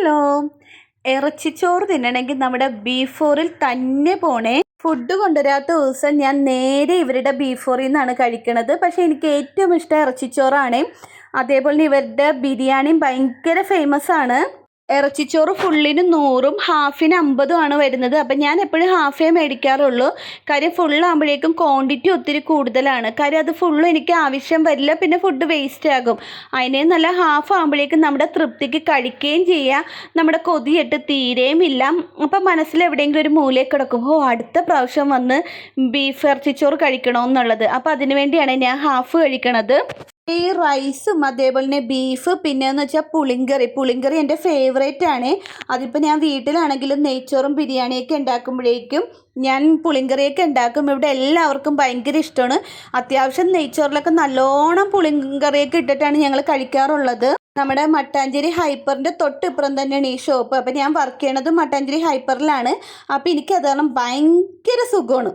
Hello ഇറച്ചിച്ചോറ് തിന്നണമെങ്കിൽ നമ്മുടെ ബീഫോറിൽ ഫോറിൽ തന്നെ പോണേ. ഫുഡ് കൊണ്ടുവരാത്ത ദിവസം ഞാൻ നേരെ ഇവരുടെ ബീഫോറിൽ ഫോറിൽ നിന്നാണ് കഴിക്കണത്. പക്ഷേ എനിക്ക് ഏറ്റവും ഇഷ്ടം ഇറച്ചിച്ചോറാണ്. അതേപോലെ ഇവരുടെ ബിരിയാണിയും ഭയങ്കര ഫേമസ് ആണ്. ഇറച്ചിച്ചോറ് ഫുള്ളിന് നൂറും ഹാഫിന് അമ്പതും ആണ് വരുന്നത്. അപ്പം ഞാൻ എപ്പോഴും ഹാഫേ മേടിക്കാറുള്ളൂ. കാര്യം ഫുള്ളാകുമ്പോഴേക്കും ക്വാണ്ടിറ്റി ഒത്തിരി കൂടുതലാണ്. കാര്യം അത് ഫുള്ളും എനിക്ക് ആവശ്യം വരില്ല പിന്നെ ഫുഡ് വേസ്റ്റ് ആകും. അതിനെ നല്ല ഹാഫ് ആകുമ്പോഴേക്കും നമ്മുടെ തൃപ്തിക്ക് കഴിക്കുകയും ചെയ്യാം. നമ്മുടെ കൊതിയിട്ട് തീരെയും ഇല്ല. അപ്പം മനസ്സിൽ എവിടെയെങ്കിലും ഒരു മൂലയിൽ കിടക്കും ഓ അടുത്ത പ്രാവശ്യം വന്ന് ബീഫ് ഇറച്ചിച്ചോറ് കഴിക്കണമെന്നുള്ളത് അപ്പോൾ അതിന് വേണ്ടിയാണ് ഞാൻ ഹാഫ് കഴിക്കണത്. ഈ റൈസും അതേപോലെ തന്നെ ബീഫ് പിന്നെയെന്ന് വെച്ചാൽ പുളിങ്കറി. പുളിങ്കറി എന്റെ ഫേവറേറ്റ് ആണ്. അതിപ്പോൾ ഞാൻ വീട്ടിലാണെങ്കിലും നെയ്ച്ചോറും ബിരിയാണിയൊക്കെ ഉണ്ടാക്കുമ്പോഴേക്കും ഞാൻ പുളിങ്കറിയൊക്കെ ഉണ്ടാക്കും. ഇവിടെ എല്ലാവർക്കും ഭയങ്കര ഇഷ്ടമാണ്. അത്യാവശ്യം നെയ്ച്ചോറിലൊക്കെ നല്ലോണം പുളിങ്കറിയൊക്കെ ഇട്ടിട്ടാണ് ഞങ്ങൾ കഴിക്കാറുള്ളത്. നമ്മുടെ മട്ടാഞ്ചേരി ഹൈപ്പറിന്റെ തൊട്ടിപ്പുറം തന്നെയാണ് ഈ ഷോപ്പ് അപ്പോൾ ഞാൻ വർക്ക് ചെയ്യണത് മട്ടാഞ്ചേരി ഹൈപ്പറിലാണ്. അപ്പോൾ എനിക്ക് അത് കാരണം ഭയങ്കര സുഖമാണ്.